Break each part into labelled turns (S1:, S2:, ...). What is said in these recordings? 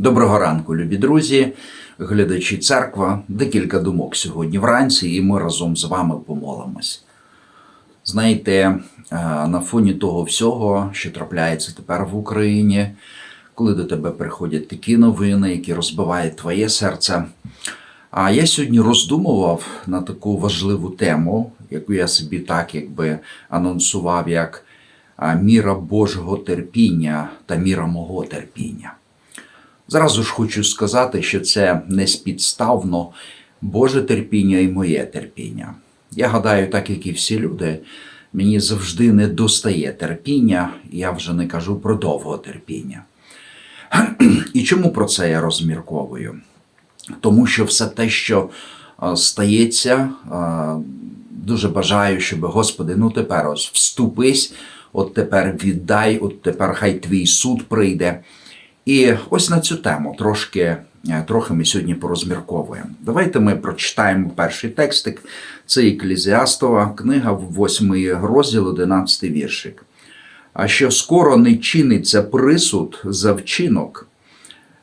S1: Доброго ранку, любі друзі, глядачі церква. Декілька думок сьогодні вранці, і ми разом з вами помолимось. Знаєте, е, на фоні того всього, що трапляється тепер в Україні, коли до тебе приходять такі новини, які розбивають твоє серце. А я сьогодні роздумував на таку важливу тему, яку я собі так якби анонсував, як міра Божого терпіння та міра мого терпіння. Зразу ж хочу сказати, що це не спідставно Боже терпіння і моє терпіння. Я гадаю, так як і всі люди, мені завжди не достає терпіння, я вже не кажу про довго терпіння. І чому про це я розмірковую? Тому що все те, що е, стається, е, дуже бажаю, щоб Господи, ну тепер ось вступись, от тепер віддай, от тепер хай твій суд прийде. І ось на цю тему трошки, е, трохи ми сьогодні порозмірковуємо. Давайте ми прочитаємо перший текстик. Це Еклезіастова книга, 8 розділ, 11 віршик. А що скоро не чиниться присуд за вчинок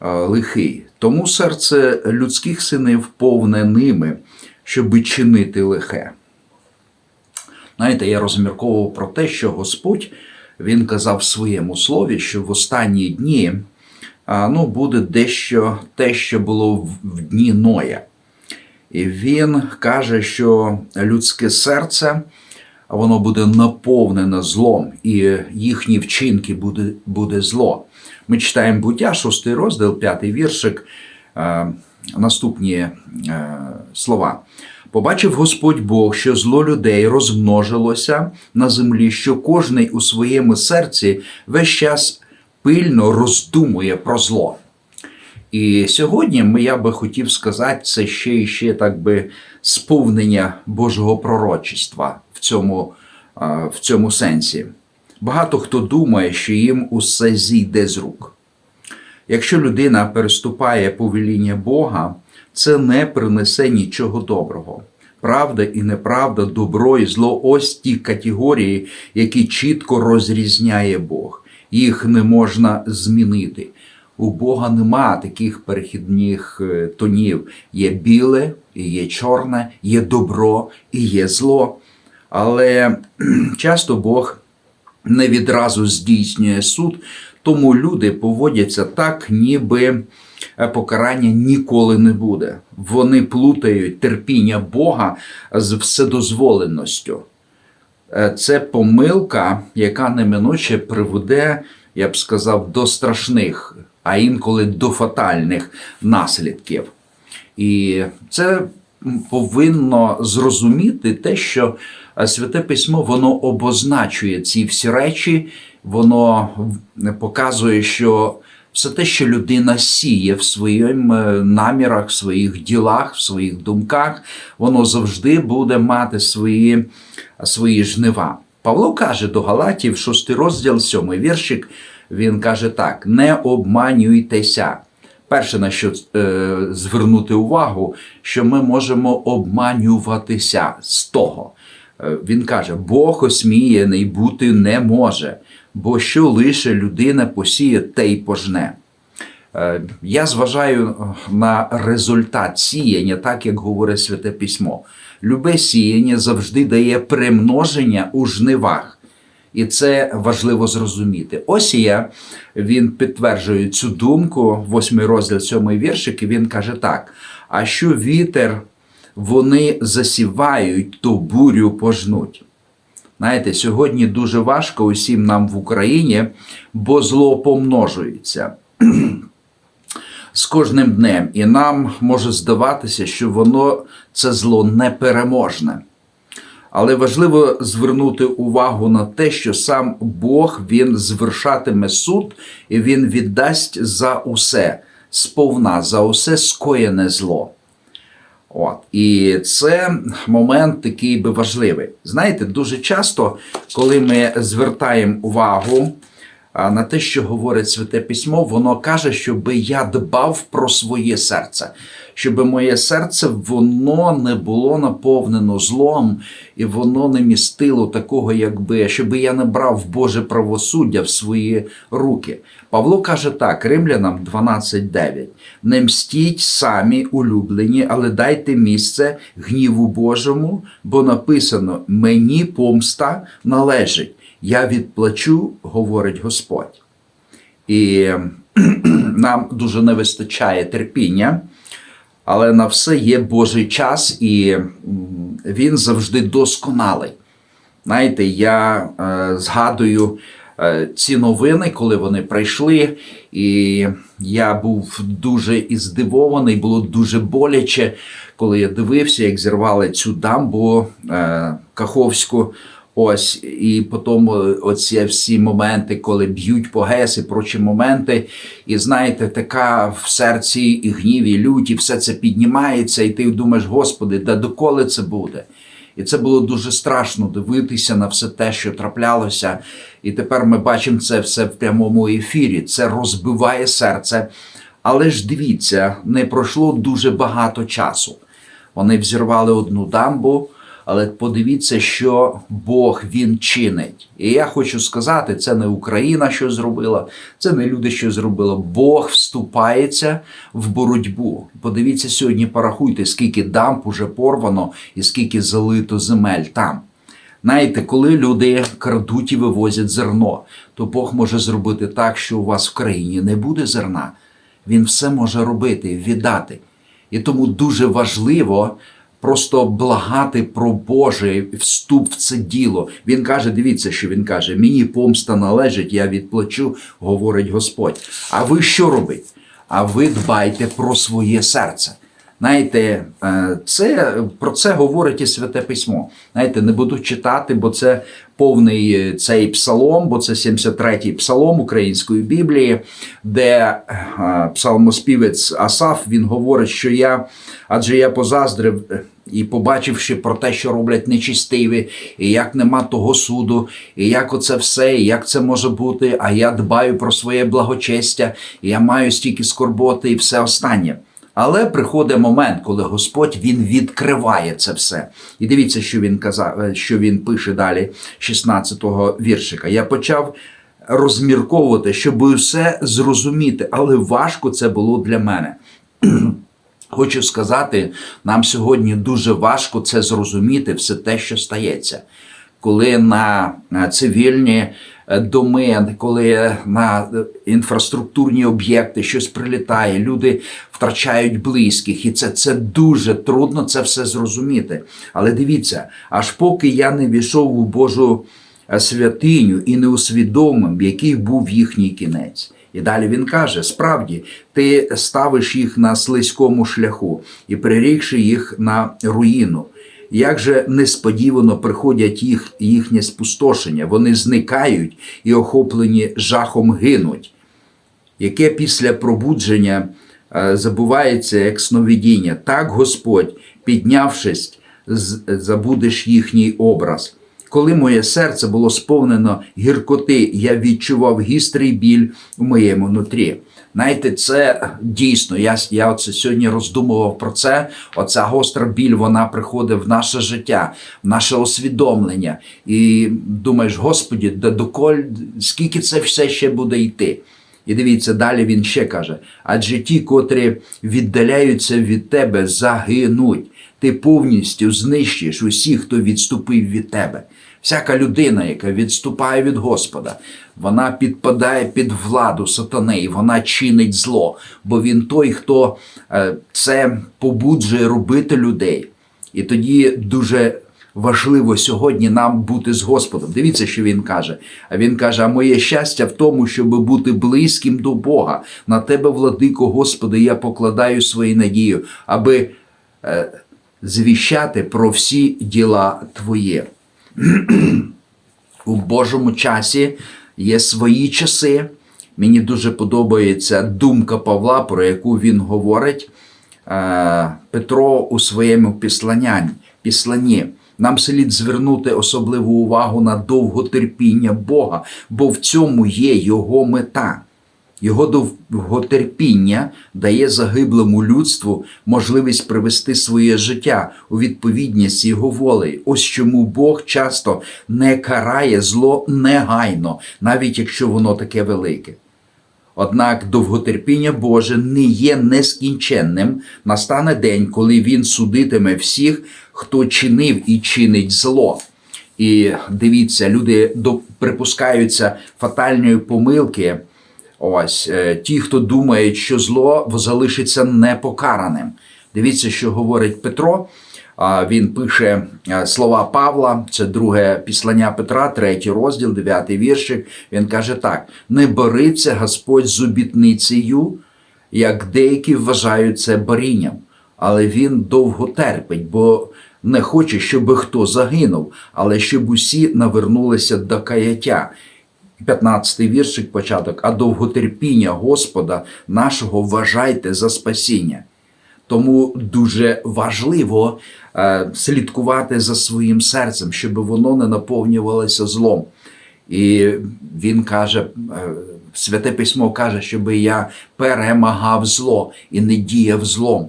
S1: е, лихий, тому серце людських синів повне ними, щоби чинити лихе. Знаєте, я розмірковував про те, що Господь він казав в своєму слові, що в останні дні ну, буде дещо те, що було в- дні Ноя. І він каже, що людське серце воно буде наповнене злом, і їхні вчинки буде, буде зло. Ми читаємо буття, 6 розділ, 5 віршик, наступні е, слова. Побачив Господь Бог, що зло людей розмножилося на землі, що кожний у своєму серці весь час пильно роздумує про зло. І сьогодні я би хотів сказати, це ще і ще так би сповнення Божого пророчества в цьому, в цьому сенсі. Багато хто думає, що їм усе зійде з рук. Якщо людина переступає повеління Бога, це не принесе нічого доброго. Правда і неправда, добро і зло ось ті категорії, які чітко розрізняє Бог. Їх не можна змінити. У Бога нема таких перехідних е, тонів. Є біле, є чорне, є добро і є зло. Але часто Бог не відразу здійснює суд, тому люди поводяться так, ніби е, покарання ніколи не буде. Вони плутають терпіння Бога з вседозволеністю. Е, Це помилка, яка неминуче приведе, я б сказав, до страшних, а інколи до фатальних наслідків. І це повинно зрозуміти те, що е, Святе Письмо воно обозначує ці всі речі, воно показує, що все те, що людина сіє в своїх намірах, в своїх ділах, в своїх думках, воно завжди буде мати свої, свої жнива. Павло каже до Галатів, 6 розділ, 7 віршик, він каже так: не обманюйтеся. Перше, на що е, звернути увагу, що ми можемо обманюватися з того. Е, Він каже: Бог осміяний бути не може, бо що лише людина посіє, те й пожне. Е, Я зважаю на результат сіяння, так як говорить Святе Письмо. Любе сіяння завжди дає примноження у жнивах. І це важливо зрозуміти. Осія він підтверджує цю думку, восьмий розділ, сьомий віршик, і він каже так: а що вітер вони засівають, то бурю пожнуть. Знаєте, сьогодні дуже важко усім нам в Україні, бо зло помножується з кожним днем, і нам може здаватися, що воно це зло непереможне. Але важливо звернути увагу на те, що сам Бог він звершатиме суд і він віддасть за усе сповна, за усе скоєне зло. От. І це момент такий би важливий. Знаєте, дуже часто, коли ми звертаємо увагу на те, що говорить Святе Письмо, воно каже, щоб я дбав про своє серце, щоб моє серце воно не було наповнено злом, і воно не містило такого, якби, щоб я не брав Боже правосуддя в свої руки. Павло каже так, Римлянам 12.9. Не мстіть самі улюблені, але дайте місце гніву Божому, бо написано: мені помста належить. Я відплачу, говорить Господь. І нам дуже не вистачає терпіння, але на все є Божий час, і він завжди досконалий. Знаєте, я е, згадую е, ці новини, коли вони прийшли, і я був дуже і здивований, було дуже боляче, коли я дивився, як зірвали цю дамбу е, Каховську. Ось, і потім оці всі моменти, коли б'ють по ГЕС і прочі моменти. І знаєте, така в серці і гнів, і лють, і все це піднімається, і ти думаєш, Господи, да доколи це буде? І це було дуже страшно дивитися на все те, що траплялося. І тепер ми бачимо це все в прямому ефірі. Це розбиває серце. Але ж дивіться, не пройшло дуже багато часу. Вони взірвали одну дамбу, але подивіться, що Бог він чинить. І я хочу сказати, це не Україна, що зробила, це не люди, що зробили. Бог вступається в боротьбу. Подивіться сьогодні, порахуйте, скільки дамб уже порвано і скільки залито земель там. Знаєте, коли люди крадуть і вивозять зерно, то Бог може зробити так, що у вас в країні не буде зерна. Він все може робити, віддати. І тому дуже важливо просто благати про Божий вступ в це діло. Він каже: дивіться, що він каже: мені помста належить, я відплачу, говорить Господь. А ви що робите? А ви дбайте про своє серце. Знаєте, е, це про це говорить і святе письмо. Знаєте, не буду читати, бо це повний е, цей псалом, бо це 73-й псалом української Біблії, де е, псалмоспівець Асаф він говорить, що я, адже я позаздрив. І побачивши про те, що роблять нечистиві, і як нема того суду, і як оце все, і як це може бути, а я дбаю про своє благочестя, і я маю стільки скорботи і все останнє. Але приходить момент, коли Господь він відкриває це все. І дивіться, що він казав, е, що він пише далі, 16-го віршика. Я почав розмірковувати, щоб усе зрозуміти, але важко це було для мене. Хочу сказати, нам сьогодні дуже важко це зрозуміти, все те, що стається. Коли на на цивільні е, доми, коли на інфраструктурні об'єкти щось прилітає, люди втрачають близьких, і це, це дуже трудно це все зрозуміти. Але дивіться, аж поки я не війшов у Божу е, святиню і не усвідомив, який був їхній кінець. І далі він каже: справді, ти ставиш їх на слизькому шляху і прирікши їх на руїну. Як же несподівано приходять їх, їхнє спустошення, вони зникають і охоплені жахом гинуть, яке після пробудження е, забувається як сновидіння. Так Господь, піднявшись, забудеш їхній образ. Коли моє серце було сповнено гіркоти, я відчував гістрий біль у моєму нутрі. Знаєте, це дійсно. Я, я оце сьогодні роздумував про це. Оця гостра біль вона приходить в наше життя, в наше усвідомлення. І думаєш, Господі, доколь скільки це все ще буде йти? І дивіться, далі він ще каже: адже ті, котрі віддаляються від тебе, загинуть. Ти повністю знищиш усіх, хто відступив від тебе. Всяка людина, яка відступає від Господа, вона підпадає під владу сатани, і вона чинить зло, бо він той, хто е, це побуджує робити людей. І тоді дуже важливо сьогодні нам бути з Господом. Дивіться, що він каже. А він каже: А моє щастя в тому, щоб бути близьким до Бога. На тебе, владико, Господи, я покладаю свою надію, аби е, звіщати про всі діла Твої. У Божому часі є свої часи. Мені дуже подобається думка Павла, про яку він говорить. Е, Петро у своєму післанні, післанні Нам слід звернути особливу увагу на довготерпіння Бога, бо в цьому є Його мета. Його довготерпіння дає загиблому людству можливість привести своє життя у відповідність його волею. Ось чому Бог часто не карає зло негайно, навіть якщо воно таке велике. Однак довготерпіння Боже не є нескінченним. Настане день, коли Він судитиме всіх, хто чинив і чинить зло. І дивіться, люди припускаються фатальної помилки. Ось е, ті, хто думають, що зло залишиться непокараним. Дивіться, що говорить Петро. Він пише е, слова Павла, це друге післання Петра, третій розділ, дев'ятий віршик. Він каже так: не бориться Господь з обітницею, як деякі вважають це борінням, але він довго терпить, бо не хоче, щоб хто загинув, але щоб усі навернулися до каяття. 15 віршик початок, а довготерпіння Господа нашого вважайте за спасіння. Тому дуже важливо е, слідкувати за своїм серцем, щоб воно не наповнювалося злом. І він каже, е, святе письмо каже, щоб я перемагав зло і не діяв злом.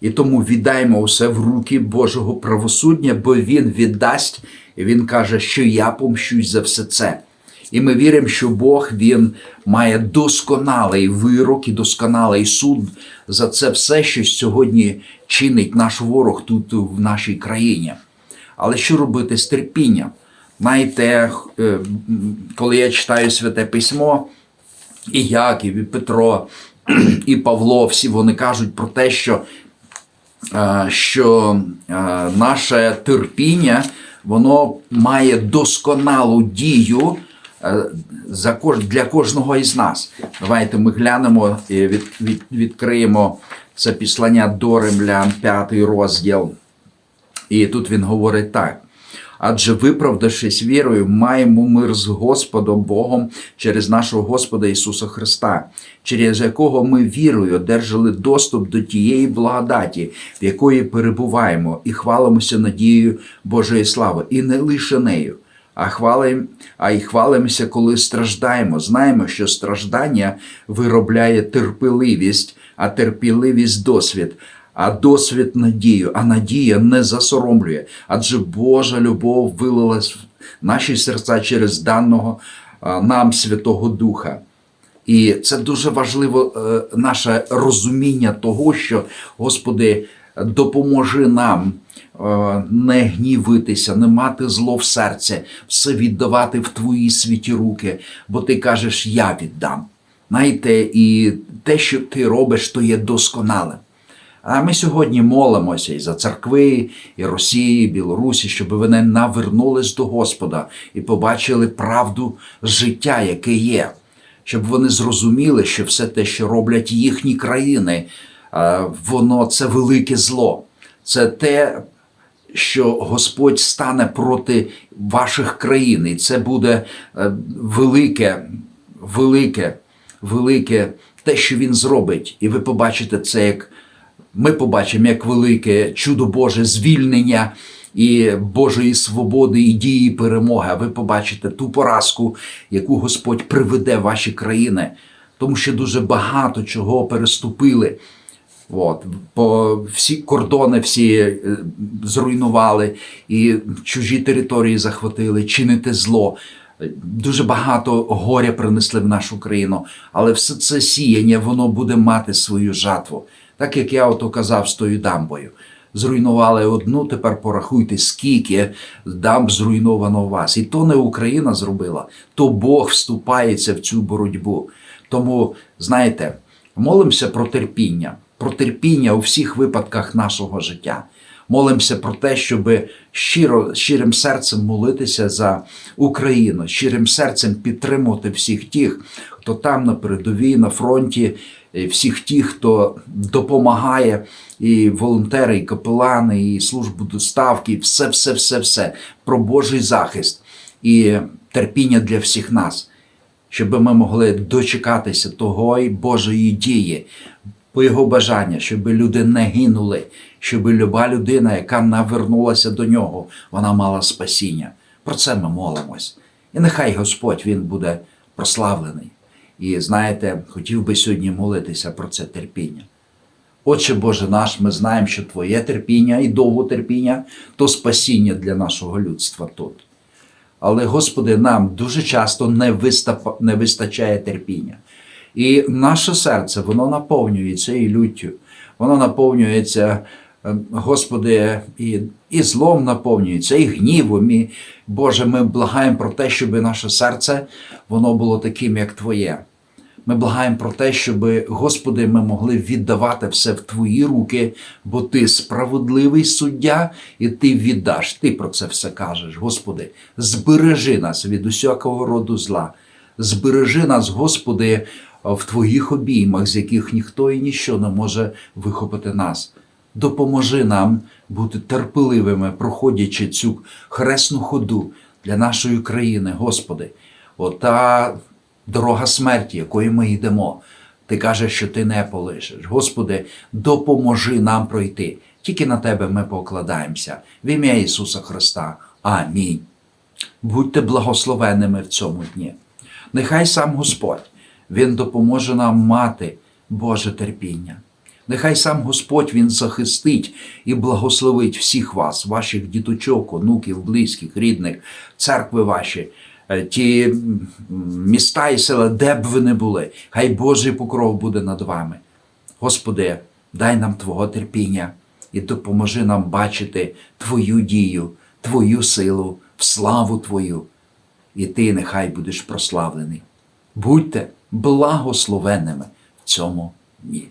S1: І тому віддаймо усе в руки Божого правосуддя, бо Він віддасть, і Він каже, що я помщусь за все це. І ми віримо, що Бог Він має досконалий вирок і досконалий суд за це все, що сьогодні чинить наш ворог тут в нашій країні. Але що робити з терпінням? Знаєте, е, коли я читаю святе письмо, і Яків, і Петро, і Павло, всі вони кажуть про те, що е, що е, наше терпіння воно має досконалу дію за кож, для кожного із нас. Давайте ми глянемо і від, від, відкриємо це післання до римлян, п'ятий розділ. І тут він говорить так. Адже виправдавшись вірою, маємо мир з Господом Богом через нашого Господа Ісуса Христа, через якого ми вірою одержали доступ до тієї благодаті, в якої перебуваємо, і хвалимося надією Божої слави, і не лише нею. А хвалим, а й хвалимося, коли страждаємо. Знаємо, що страждання виробляє терпеливість, а терпеливість досвід а досвід надію, а надія не засоромлює, адже Божа любов вилилась в наші серця через даного нам Святого Духа. І це дуже важливо, е, наше розуміння того, що Господи, допоможи нам е, не гнівитися, не мати зло в серці, все віддавати в Твої святі руки, бо ти кажеш, я віддам. Знаєте, і те, що ти робиш, то є досконалим. А ми сьогодні молимося і за церкви, і Росії, і Білорусі, щоб вони навернулись до Господа і побачили правду життя, яке є, щоб вони зрозуміли, що все те, що роблять їхні країни, воно це велике зло. Це те, що Господь стане проти ваших країн, і це буде е, велике, велике, велике те, що він зробить. І ви побачите це як ми побачимо як велике чудо Боже звільнення і Божої свободи і дії перемоги. Ви побачите ту поразку, яку Господь приведе в ваші країни, тому що дуже багато чого переступили. От, по всі кордони всі е, зруйнували і чужі території захватили, чинити зло. Дуже багато горя принесли в нашу країну, але все це сіяння воно буде мати свою жатву. Так як я ото казав з тою дамбою. Зруйнували одну, тепер порахуйте, скільки дамб зруйновано вас. І то не Україна зробила, то Бог вступається в цю боротьбу. Тому, знаєте, молимося про терпіння, про терпіння у всіх випадках нашого життя. Молимося про те, щоб щиро, щирим серцем молитися за Україну, щирим серцем підтримувати всіх тих, хто там на передовій, на фронті, всіх тих, хто допомагає, і волонтери, і капелани, і службу доставки, і все, все, все, все про Божий захист і терпіння для всіх нас, щоб ми могли дочекатися того Божої дії, по Його бажання, щоб люди не гинули, щоб люба людина, яка навернулася до нього, вона мала спасіння. Про це ми молимось. І нехай Господь Він буде прославлений. І знаєте, хотів би сьогодні молитися про це терпіння. Отче Боже наш, ми знаємо, що Твоє терпіння і довготерпіння то спасіння для нашого людства тут. Але, Господи, нам дуже часто не, не вистачає терпіння. І наше серце, воно наповнюється і люттю, воно наповнюється, е, Господи, і, і злом наповнюється, і гнівом. І, Боже, ми благаємо про те, щоб наше серце воно було таким, як Твоє. Ми благаємо про те, щоб, Господи, ми могли віддавати все в Твої руки, бо Ти справедливий суддя, і Ти віддаш. Ти про це все кажеш. Господи, збережи нас від усякого роду зла. Збережи нас, Господи, в Твоїх обіймах, з яких ніхто і ніщо не може вихопити нас. Допоможи нам бути терпеливими, проходячи цю хресну ходу для нашої країни, Господи. Ота дорога смерті, якою ми йдемо. Ти кажеш, що ти не полишиш. Господи, допоможи нам пройти. Тільки на Тебе ми покладаємося. В ім'я Ісуса Христа. Амінь. Будьте благословенними в цьому дні. Нехай сам Господь Він допоможе нам мати Боже терпіння. Нехай сам Господь Він захистить і благословить всіх вас, ваших діточок, онуків, близьких, рідних, церкви ваші, е, ті міста і села, де б ви не були. Хай Божий покров буде над вами. Господи, дай нам Твого терпіння і допоможи нам бачити Твою дію, Твою силу, славу Твою. І Ти нехай будеш прославлений. Будьте благословенними в цьому дні.